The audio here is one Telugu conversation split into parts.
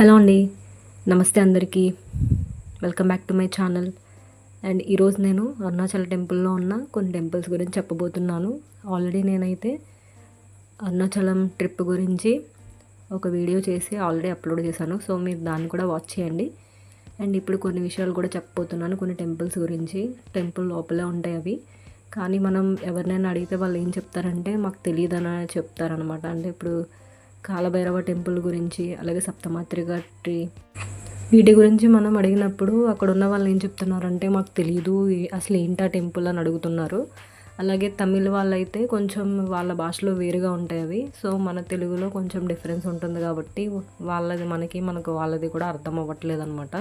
హలో అండి. నమస్తే అందరికీ. Welcome back to my channel. And ఈరోజు నేను అరుణాచల్ టెంపుల్లో ఉన్న కొన్ని టెంపుల్స్ గురించి చెప్పబోతున్నాను. ఆల్రెడీ నేనైతే అరుణాచలం ట్రిప్ గురించి ఒక వీడియో చేసి ఆల్రెడీ అప్లోడ్ చేశాను. సో మీరు దాన్ని కూడా వాచ్ చేయండి. అండ్ ఇప్పుడు కొన్ని విషయాలు కూడా చెప్పబోతున్నాను. కొన్ని టెంపుల్స్ గురించి. టెంపుల్ లోపలే ఉంటాయి అవి. కానీ మనం ఎవరినైనా అడిగితే వాళ్ళు ఏం చెప్తారంటే మాకు తెలియదని చెప్తారనమాట అంటే ఇప్పుడు కాలభైరవ టెంపుల్ గురించి అలాగే సప్తమాత్రిక ట్రీ వీటి గురించి మనం అడిగినప్పుడు అక్కడ ఉన్న వాళ్ళు ఏం చెప్తున్నారంటే మాకు తెలియదు అసలు ఏంటా టెంపుల్ అని అడుగుతున్నారు. అలాగే తమిళ వాళ్ళైతే కొంచెం వాళ్ళ భాషలో వేరుగా ఉంటాయి అవి. సో మన తెలుగులో కొంచెం డిఫరెన్స్ ఉంటుంది కాబట్టి వాళ్ళది మనకి మనకు వాళ్ళది కూడా అర్థం అవ్వట్లేదు అనమాట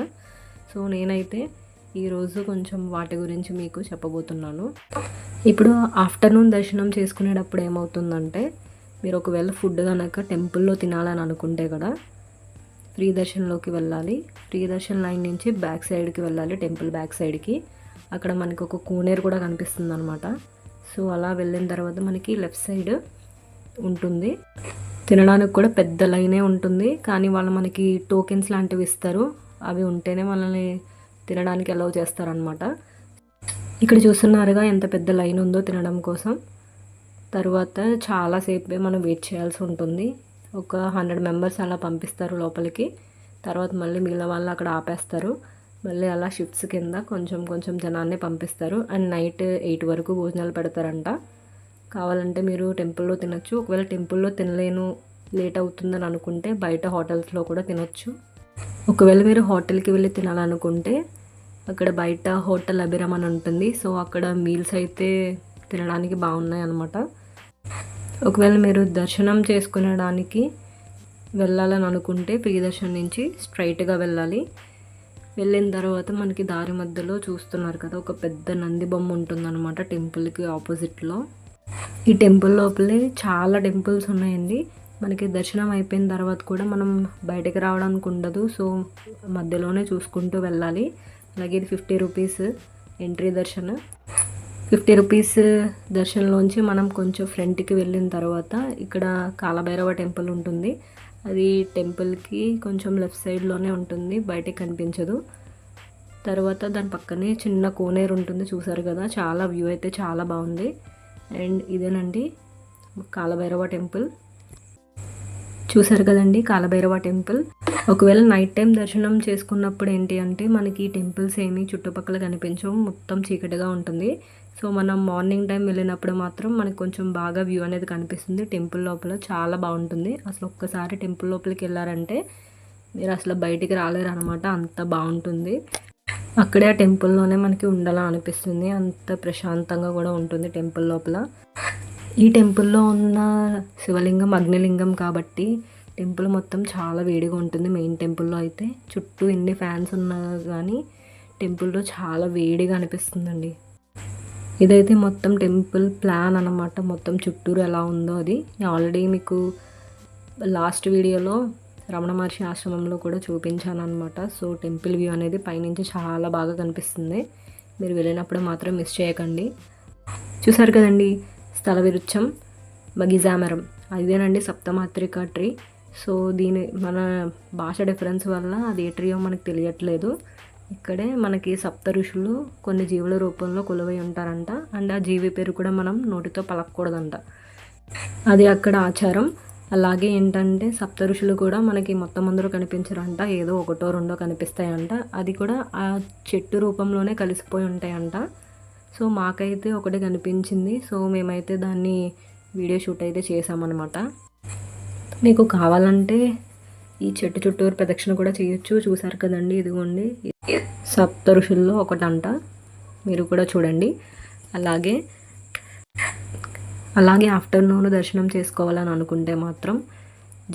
సో నేనైతే ఈరోజు కొంచెం వాటి గురించి మీకు చెప్పబోతున్నాను. ఇప్పుడు ఆఫ్టర్నూన్ దర్శనం చేసుకునేటప్పుడు ఏమవుతుందంటే మీరు ఒకవేళ ఫుడ్ కనుక టెంపుల్లో తినాలని అనుకుంటే కూడా ఫ్రీ దర్శన్లోకి వెళ్ళాలి. ఫ్రీ దర్శన్ లైన్ నుంచి బ్యాక్ సైడ్కి వెళ్ళాలి టెంపుల్ బ్యాక్ సైడ్కి. అక్కడ మనకి ఒక కూనేరు కూడా కనిపిస్తుంది అనమాట సో అలా వెళ్ళిన తర్వాత మనకి లెఫ్ట్ సైడ్ ఉంటుంది. తినడానికి కూడా పెద్ద లైనే ఉంటుంది. కానీ వాళ్ళు మనకి టోకెన్స్ లాంటివి ఇస్తారు. అవి ఉంటేనే మనల్ని తినడానికి అలౌ చేస్తారనమాట ఇక్కడ చూస్తున్నారుగా ఎంత పెద్ద లైన్ ఉందో తినడం కోసం. తర్వాత చాలాసేపే మనం వెయిట్ చేయాల్సి ఉంటుంది. ఒక హండ్రెడ్ మెంబర్స్ అలా పంపిస్తారు లోపలికి. తర్వాత మళ్ళీ మిగిలిన వాళ్ళు అక్కడ ఆపేస్తారు. మళ్ళీ అలా షిఫ్ట్స్ కింద కొంచెం కొంచెం జనాన్ని పంపిస్తారు. అండ్ నైట్ ఎయిట్ వరకు భోజనాలు పెడతారంట. కావాలంటే మీరు టెంపుల్లో తినొచ్చు. ఒకవేళ టెంపుల్లో తినలేను లేట్ అవుతుందని అనుకుంటే బయట హోటల్స్లో కూడా తినొచ్చు. ఒకవేళ మీరు హోటల్కి వెళ్ళి తినాలనుకుంటే అక్కడ బయట హోటల్ అభిరామ్ అని ఉంటుంది. సో అక్కడ మీల్స్ అయితే తినడానికి బాగున్నాయి అన్నమాట ఒకవేళ మీరు దర్శనం చేసుకునడానికి వెళ్ళాలని అనుకుంటే ప్రియదర్శనం దర్శనం నుంచి స్ట్రైట్గా వెళ్ళాలి. వెళ్ళిన తర్వాత మనకి దారి మధ్యలో చూస్తున్నారు కదా ఒక పెద్ద నంది బొమ్మ ఉంటుందన్నమాట టెంపుల్కి ఆపోజిట్లో. ఈ టెంపుల్ లోపలే చాలా టెంపుల్స్ ఉన్నాయండి. మనకి దర్శనం అయిపోయిన తర్వాత కూడా మనం బయటకు రావడానికి ఉండదు. సో మధ్యలోనే చూసుకుంటూ వెళ్ళాలి. అలాగే ఇది fifty rupees entry darshan. Fifty rupees దర్శనంలోంచి మనం కొంచెం ఫ్రంట్కి వెళ్ళిన తర్వాత ఇక్కడ కాలభైరవ టెంపుల్ ఉంటుంది. అది టెంపుల్కి కొంచెం లెఫ్ట్ సైడ్లోనే ఉంటుంది బయటకి కనిపించదు. తర్వాత దాని పక్కనే చిన్న కోనేరు ఉంటుంది చూసారు కదా? చాలా వ్యూ అయితే చాలా బాగుంది. అండ్ ఇదేనండి కాలభైరవ టెంపుల్. చూసారు కదండి కాలభైరవ టెంపుల్? ఒకవేళ నైట్ టైం దర్శనం చేసుకున్నప్పుడు ఏంటి అంటే మనకి టెంపుల్స్ ఏమీ చుట్టుపక్కల కనిపించవు మొత్తం చీకటిగా ఉంటుంది. సో మనం మార్నింగ్ టైం వెళ్ళినప్పుడు మాత్రం మనకు కొంచెం బాగా వ్యూ అనేది కనిపిస్తుంది. టెంపుల్ లోపల చాలా బాగుంటుంది. అసలు ఒక్కసారి టెంపుల్ లోపలికి వెళ్ళారంటే మీరు అసలు బయటికి రాలేరు అనమాట అంత బాగుంటుంది. అక్కడే ఆ టెంపుల్లోనే మనకి ఉండాలని అనిపిస్తుంది. అంత ప్రశాంతంగా కూడా ఉంటుంది టెంపుల్ లోపల. ఈ టెంపుల్లో ఉన్న శివలింగం అగ్నిలింగం కాబట్టి టెంపుల్ మొత్తం చాలా వేడిగా ఉంటుంది. మెయిన్ టెంపుల్లో అయితే. చుట్టూ ఎన్ని ఫ్యాన్స్ ఉన్నా కానీ టెంపుల్లో చాలా వేడిగా అనిపిస్తుందండి. ఇదైతే మొత్తం టెంపుల్ ప్లాన్ అన్నమాట. మొత్తం చుట్టూరు ఎలా ఉందో అది. ఆల్రెడీ మీకు లాస్ట్ వీడియోలో రమణ మహర్షి ఆశ్రమంలో కూడా చూపించాను అనమాట సో టెంపుల్ వ్యూ అనేది పైనుంచి చాలా బాగా కనిపిస్తుంది. మీరు వెళ్ళినప్పుడు మాత్రం మిస్ చేయకండి. చూసారు కదండి స్థల విరుచ్చం బగిజామరం. అదేనండి సప్తమాత్రిక ట్రీ. సో దీని మన భాష డిఫరెన్స్ వల్ల అది ఏ ట్రీయో మనకు తెలియట్లేదు. ఇక్కడే మనకి సప్త ఋషులు కొన్ని జీవుల రూపంలో కొలువై ఉంటారంట. అండ్ ఆ జీవి పేరు కూడా మనం నోటితో పలకూడదంట అది అక్కడ ఆచారం. అలాగే ఏంటంటే సప్త ఋషులు కూడా మనకి మొత్తం అందరూ కనిపించరంట. ఏదో ఒకటో రెండో కనిపిస్తాయంట. అది కూడా ఆ చెట్టు రూపంలోనే కలిసిపోయి ఉంటాయంట. సో మాకైతే ఒకటి కనిపించింది. సో మేమైతే దాన్ని వీడియో షూట్ అయితే చేసామన్నమాట మీకు కావాలంటే ఈ చెట్టు చుట్టూరు ప్రదక్షిణ కూడా చేయొచ్చు. చూసారు కదండి ఇదిగోండి. సప్త ఋషుల్లో ఒకటంట. మీరు కూడా చూడండి. అలాగే అలాగే ఆఫ్టర్నూన్ దర్శనం చేసుకోవాలని అనుకుంటే మాత్రం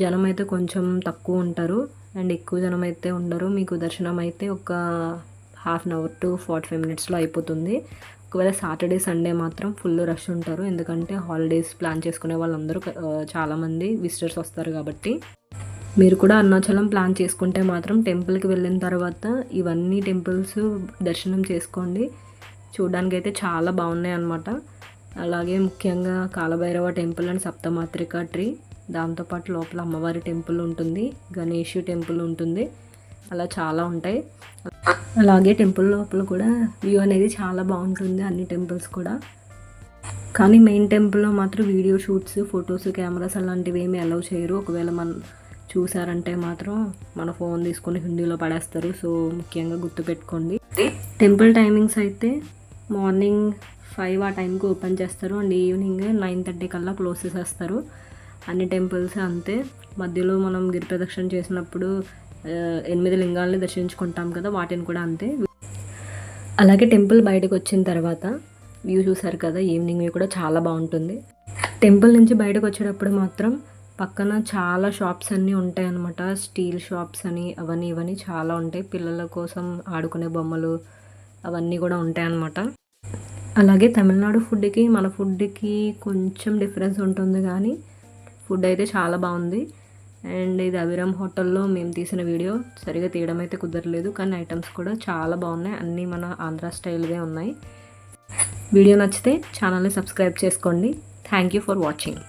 జనం అయితే కొంచెం తక్కువ ఉంటారు. అండ్ ఎక్కువ జనం అయితే ఉండరు. మీకు దర్శనం అయితే ఒక half an hour to forty five మినిట్స్లో అయిపోతుంది. ఒకవేళ సాటర్డే సండే మాత్రం ఫుల్ రష్ ఉంటారు. ఎందుకంటే హాలిడేస్ ప్లాన్ చేసుకునే వాళ్ళందరూ చాలామంది విజిటర్స్ వస్తారు కాబట్టి. మీరు కూడా అరుణాచలం ప్లాన్ చేసుకుంటే మాత్రం టెంపుల్కి వెళ్ళిన తర్వాత ఇవన్నీ టెంపుల్స్ దర్శనం చేసుకోండి. చూడడానికి అయితే చాలా బాగున్నాయి అన్నమాట. అలాగే ముఖ్యంగా Kalabhairava temple and Saptamatrika tree. దాంతోపాటు లోపల అమ్మవారి టెంపుల్ ఉంటుంది గణేష్ టెంపుల్ ఉంటుంది. అలా చాలా ఉంటాయి. అలాగే టెంపుల్ లోపల కూడా వ్యూ అనేది చాలా బాగుంటుంది అన్ని టెంపుల్స్ కూడా. కానీ మెయిన్ టెంపుల్లో మాత్రం వీడియో షూట్స్ ఫొటోస్ కెమెరాస్ అలాంటివి ఏమి అలౌ చేయరు. ఒకవేళ మన చూసారంటే మాత్రం మన ఫోన్ తీసుకొని హిందీలో పడేస్తారు. సో ముఖ్యంగా గుర్తుపెట్టుకోండి టెంపుల్ టైమింగ్స్ అయితే మార్నింగ్ ఫైవ్ ఆ టైంకి ఓపెన్ చేస్తారు. అండ్ ఈవినింగ్ నైన్ థర్టీ కల్లా క్లోజ్ చేసేస్తారు. అన్ని టెంపుల్స్ అంతే. మధ్యలో మనం గిరి ప్రదక్షిణ చేసినప్పుడు ఎనిమిది లింగాలని దర్శించుకుంటాం కదా వాటిని కూడా అంతే. అలాగే టెంపుల్ బయటకు వచ్చిన తర్వాత వ్యూ చూసారు కదా ఈవినింగ్ వ్యూ కూడా చాలా బాగుంటుంది. టెంపుల్ నుంచి బయటకు వచ్చేటప్పుడు మాత్రం పక్కన చాలా షాప్స్ అన్నీ ఉంటాయి అన్నమాట స్టీల్ షాప్స్ అని అవన్నీ ఇవన్నీ చాలా ఉంటాయి. పిల్లల కోసం ఆడుకునే బొమ్మలు అవన్నీ కూడా ఉంటాయి అన్నమాట అలాగే తమిళనాడు ఫుడ్కి మన ఫుడ్కి కొంచెం డిఫరెన్స్ ఉంటుంది కానీ ఫుడ్ అయితే చాలా బాగుంది. అండ్ ఇది అభిరామ్ హోటల్లో మేము తీసిన వీడియో. సరిగా తీయడం అయితే కుదరలేదు కానీ ఐటమ్స్ కూడా చాలా బాగున్నాయి. అన్నీ మన ఆంధ్ర స్టైల్వే ఉన్నాయి. వీడియో నచ్చితే ఛానల్ని సబ్స్క్రైబ్ చేసుకోండి. Thank you for watching.